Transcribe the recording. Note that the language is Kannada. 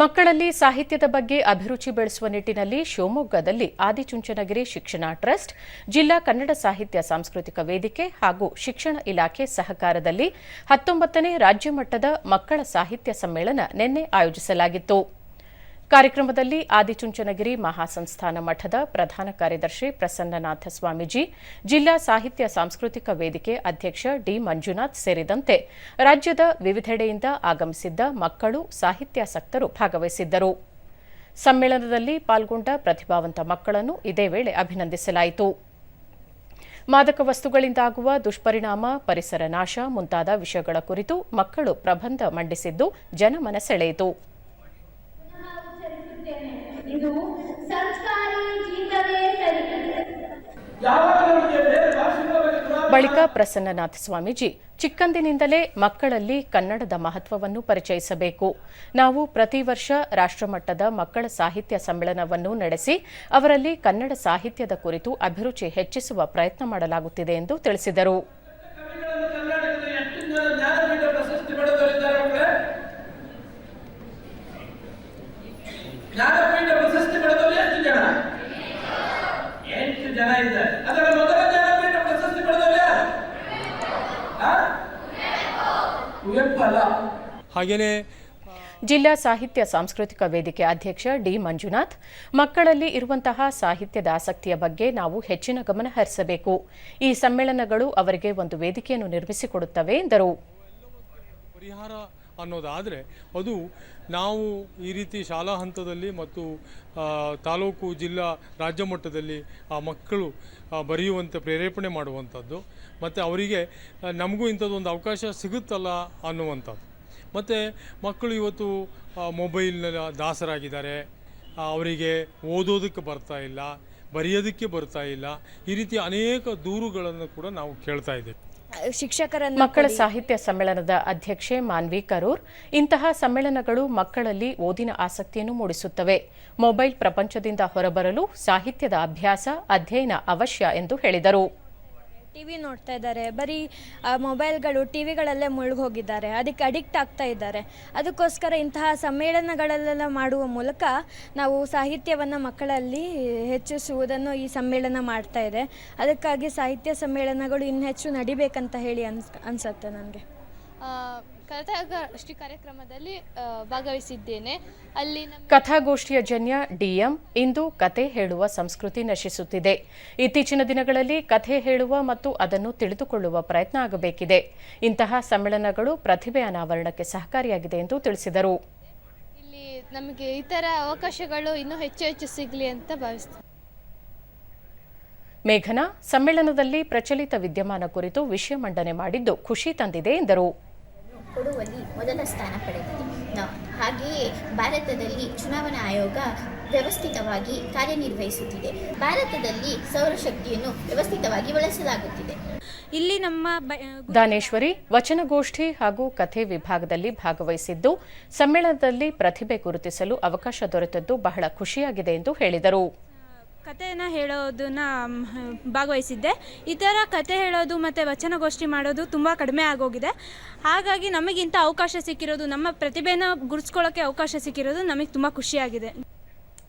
ಮಕ್ಕಳಲ್ಲಿ ಸಾಹಿತ್ಯದ ಬಗ್ಗೆ ಅಭಿರುಚಿ ಬೆಳೆಸುವ ನಿಟ್ಟಿನಲ್ಲಿ ಶಿವಮೊಗ್ಗದಲ್ಲಿ ಆದಿಚುಂಚನಗಿರಿ ಶಿಕ್ಷಣ ಟ್ರಸ್ಟ್, ಜಿಲ್ಲಾ ಕನ್ನಡ ಸಾಹಿತ್ಯ ಸಾಂಸ್ಕೃತಿಕ ವೇದಿಕೆ ಹಾಗೂ ಶಿಕ್ಷಣ ಇಲಾಖೆ ಸಹಕಾರದಲ್ಲಿ ಹತ್ತೊಂಬತ್ತನೇ ರಾಜ್ಯಮಟ್ಟದ ಮಕ್ಕಳ ಸಾಹಿತ್ಯ ಸಮ್ಮೇಳನ ನಿನ್ನೆ ಆಯೋಜಿಸಲಾಗಿತ್ತು. ಕಾರ್ಯಕ್ರಮದಲ್ಲಿ ಆದಿಚುಂಚನಗಿರಿ ಮಹಾಸಂಸ್ಥಾನ ಮಠದ ಪ್ರಧಾನ ಕಾರ್ಯದರ್ಶಿ ಪ್ರಸನ್ನನಾಥ ಸ್ವಾಮೀಜಿ, ಜಿಲ್ಲಾ ಸಾಹಿತ್ಯ ಸಾಂಸ್ಕೃತಿಕ ವೇದಿಕೆ ಅಧ್ಯಕ್ಷ ಡಿ ಮಂಜುನಾಥ್ ಸೇರಿದಂತೆ ರಾಜ್ಯದ ವಿವಿಧೆಡೆಯಿಂದ ಆಗಮಿಸಿದ್ದ ಮಕ್ಕಳು ಸಾಹಿತ್ಯಾಸಕ್ತರು ಭಾಗವಹಿಸಿದ್ದರು. ಸಮ್ಮೇಳನದಲ್ಲಿ ಪಾಲ್ಗೊಂಡ ಪ್ರತಿಭಾವಂತ ಮಕ್ಕಳನ್ನು ಇದೇ ವೇಳೆ ಅಭಿನಂದಿಸಲಾಯಿತು. ಮಾದಕ ವಸ್ತುಗಳಿಂದಾಗುವ ದುಷ್ಪರಿಣಾಮ, ಪರಿಸರ ನಾಶ ಮುಂತಾದ ವಿಷಯಗಳ ಕುರಿತು ಮಕ್ಕಳು ಪ್ರಬಂಧ ಮಂಡಿಸಿದ್ದು ಜನಮನ ಸೆಳೆಯಿತು ಇದು ಜೀತವೇ ಬಳಿಕ ಪ್ರಸನ್ನನಾಥ ಸ್ವಾಮೀಜಿ, ಚಿಕ್ಕಂದಿನಿಂದಲೇ ಮಕ್ಕಳಲ್ಲಿ ಕನ್ನಡದ ಮಹತ್ವವನ್ನು ಪರಿಚಯಿಸಬೇಕು. ನಾವು ಪ್ರತಿ ವರ್ಷ ರಾಷ್ಟ್ರಮಟ್ಟದ ಮಕ್ಕಳ ಸಾಹಿತ್ಯ ಸಮ್ಮೇಳನವನ್ನು ನಡೆಸಿ, ಅವರಲ್ಲಿ ಕನ್ನಡ ಸಾಹಿತ್ಯದ ಕುರಿತು ಅಭಿರುಚಿ ಹೆಚ್ಚಿಸುವ ಪ್ರಯತ್ನ ಮಾಡಲಾಗುತ್ತಿದೆ ಎಂದು ತಿಳಿಸಿದರು. ಅಲ್ಲ ಜಿಲ್ಲಾ ಸಾಹಿತ್ಯ ಸಾಂಸ್ಕೃತಿಕ ವೇದಿಕೆ ಅಧ್ಯಕ್ಷ ಡಿ ಮಂಜುನಾಥ್ ಮಕ್ಕಳಲ್ಲಿ ಇರುವಂತಹ ಸಾಹಿತ್ಯದ ಆಸಕ್ತಿಯ ಬಗ್ಗೆ ನಾವು ಹೆಚ್ಚಿನ ಗಮನ ಹರಿಸಬೇಕು. ಈ ಸಮ್ಮೇಳನಗಳು ಅವರಿಗೆ ಒಂದು ವೇದಿಕೆಯನ್ನು ನಿರ್ಮಿಸಿಕೊಡುತ್ತವೆ ಎಂದರು. ಅನ್ನೋದಾದರೆ ಅದು ನಾವು ಈ ರೀತಿ ಶಾಲಾ ಹಂತದಲ್ಲಿ ಮತ್ತು ತಾಲೂಕು, ಜಿಲ್ಲಾ, ರಾಜ್ಯ ಮಟ್ಟದಲ್ಲಿ ಆ ಮಕ್ಕಳು ಬರೆಯುವಂತೆ ಪ್ರೇರೇಪಣೆ ಮಾಡುವಂಥದ್ದು. ಮತ್ತು ಅವರಿಗೆ ನಮಗೂ ಇಂಥದ್ದೊಂದು ಅವಕಾಶ ಸಿಗುತ್ತಲ್ಲ ಅನ್ನುವಂಥದ್ದು. ಮತ್ತು ಮಕ್ಕಳು ಇವತ್ತು ಮೊಬೈಲ್ನ ದಾಸರಾಗಿದ್ದಾರೆ. ಅವರಿಗೆ ಓದೋದಕ್ಕೆ ಬರ್ತಾ ಇಲ್ಲ, ಬರೆಯೋದಕ್ಕೆ ಬರ್ತಾ ಇಲ್ಲ. ಈ ರೀತಿ ಅನೇಕ ದೂರುಗಳನ್ನು ಕೂಡ ನಾವು ಕೇಳ್ತಾ ಇದ್ದೇವೆ. ಶಿಕ್ಷಕರನ್ನ ಮಕ್ಕಳ ಸಾಹಿತ್ಯ ಸಮ್ಮೇಳನದ ಅಧ್ಯಕ್ಷೆ ಮಾನ್ವಿ ಕರೂರ್. ಇಂತಹ ಸಮ್ಮೇಳನಗಳು ಮಕ್ಕಳಲ್ಲಿ ಓದಿನ ಆಸಕ್ತಿಯನ್ನು ಮೂಡಿಸುತ್ತವೆ. ಮೊಬೈಲ್ ಪ್ರಪಂಚದಿಂದ ಹೊರಬರಲು ಸಾಹಿತ್ಯದ ಅಭ್ಯಾಸ ಅಧ್ಯಯನ ಅವಶ್ಯ ಎಂದು ಹೇಳಿದರು. ಟಿವಿ ನೋಡ್ತಾ ಇದ್ದಾರೆ. ಬರೀ ಮೊಬೈಲ್ಗಳು ಟಿವಿಗಳಲ್ಲೇ ಮುಳುಗೋಗಿದ್ದಾರೆ ಅದಕ್ಕೆ ಅಡಿಕ್ಟ್ ಆಗ್ತಾ ಇದ್ದಾರೆ. ಅದಕ್ಕೋಸ್ಕರ ಇಂತಹ ಸಮ್ಮೇಳನಗಳಲ್ಲೆಲ್ಲ ಮಾಡುವ ಮೂಲಕ ನಾವು ಸಾಹಿತ್ಯವನ್ನು ಮಕ್ಕಳಲ್ಲಿ ಹೆಚ್ಚಿಸುವುದನ್ನು ಈ ಸಮ್ಮೇಳನ ಮಾಡ್ತಾ ಇದೆ. ಅದಕ್ಕಾಗಿ ಸಾಹಿತ್ಯ ಸಮ್ಮೇಳನಗಳು ಇನ್ನು ಹೆಚ್ಚು ನಡಿಬೇಕಂತ ಹೇಳಿ ಅನ್ಸ್, ಅನ್ಸುತ್ತೆ ನನಗೆ. ಕಥಾಗೋಷ್ಠಿ ಕಾರ್ಯಕ್ರಮದಲ್ಲಿ ಭಾಗವಹಿಸಿದ್ದೇನೆ. ಅಲ್ಲಿ ಕಥಾಗೋಷ್ಠಿಯ ಜನ್ಯ ಡಿಎಂ ಇಂದು ಕತೆ ಹೇಳುವ ಸಂಸ್ಕೃತಿ ನಶಿಸುತ್ತಿದೆ. ಇತ್ತೀಚಿನ ದಿನಗಳಲ್ಲಿ ಕಥೆ ಹೇಳುವ ಮತ್ತು ಅದನ್ನು ತಿಳಿದುಕೊಳ್ಳುವ ಪ್ರಯತ್ನ ಆಗಬೇಕಿದೆ. ಇಂತಹ ಸಮ್ಮೇಳನಗಳು ಪ್ರತಿಭೆ ಅನಾವರಣಕ್ಕೆ ಸಹಕಾರಿಯಾಗಿದೆ ಎಂದು ತಿಳಿಸಿದರು. ಇಲ್ಲಿ ನಮಗೆ ಇತರ ಅವಕಾಶಗಳು ಇನ್ನೂ ಹೆಚ್ಚು ಹೆಚ್ಚು ಸಿಗಲಿ ಅಂತ ಭಾವಿಸ್ತೀನಿ. ಮೇಘನಾ ಸಮ್ಮೇಳನದಲ್ಲಿ ಪ್ರಚಲಿತ ವಿದ್ಯಮಾನ ಕುರಿತು ವಿಷಯ ಮಂಡನೆ ಮಾಡಿದ್ದು ಖುಷಿ ತಂದಿದೆ ಎಂದರು. ಕೊಡುವಲ್ಲಿ ಮೊದಲ ಸ್ಥಾನ ಪಡೆದಿದೆ. ಹಾಗೆಯೇ ಭಾರತದಲ್ಲಿ ಚುನಾವಣಾ ಆಯೋಗ ವ್ಯವಸ್ಥಿತವಾಗಿ ಕಾರ್ಯನಿರ್ವಹಿಸುತ್ತಿದೆ. ಭಾರತದಲ್ಲಿ ಸೌರಶಕ್ತಿಯನ್ನು ವ್ಯವಸ್ಥಿತವಾಗಿ ಬಳಸಲಾಗುತ್ತಿದೆ. ಇಲ್ಲಿ ನಮ್ಮ ದಾನೇಶ್ವರಿ ವಚನಗೋಷ್ಠಿ ಹಾಗೂ ಕಥೆ ವಿಭಾಗದಲ್ಲಿ ಭಾಗವಹಿಸಿದ್ದು ಸಮ್ಮೇಳನದಲ್ಲಿ ಪ್ರತಿಭೆ ಗುರುತಿಸಲು ಅವಕಾಶ ದೊರೆತದ್ದು ಬಹಳ ಖುಷಿಯಾಗಿದೆ ಎಂದು ಹೇಳಿದರು. ಕಥೆಯನ್ನು ಹೇಳೋದನ್ನ ಭಾಗವಹಿಸಿದ್ದೆ. ಈ ಥರ ಕತೆ ಹೇಳೋದು ಮತ್ತು ವಚನಗೋಷ್ಠಿ ಮಾಡೋದು ತುಂಬ ಕಡಿಮೆ ಆಗೋಗಿದೆ. ಹಾಗಾಗಿ ನಮಗಿಂತ ಅವಕಾಶ ಸಿಕ್ಕಿರೋದು, ನಮ್ಮ ಪ್ರತಿಭೆನ ಗುರುತಿಸ್ಕೊಳ್ಳೋಕ್ಕೆ ಅವಕಾಶ ಸಿಕ್ಕಿರೋದು ನಮಗೆ ತುಂಬ ಖುಷಿಯಾಗಿದೆ.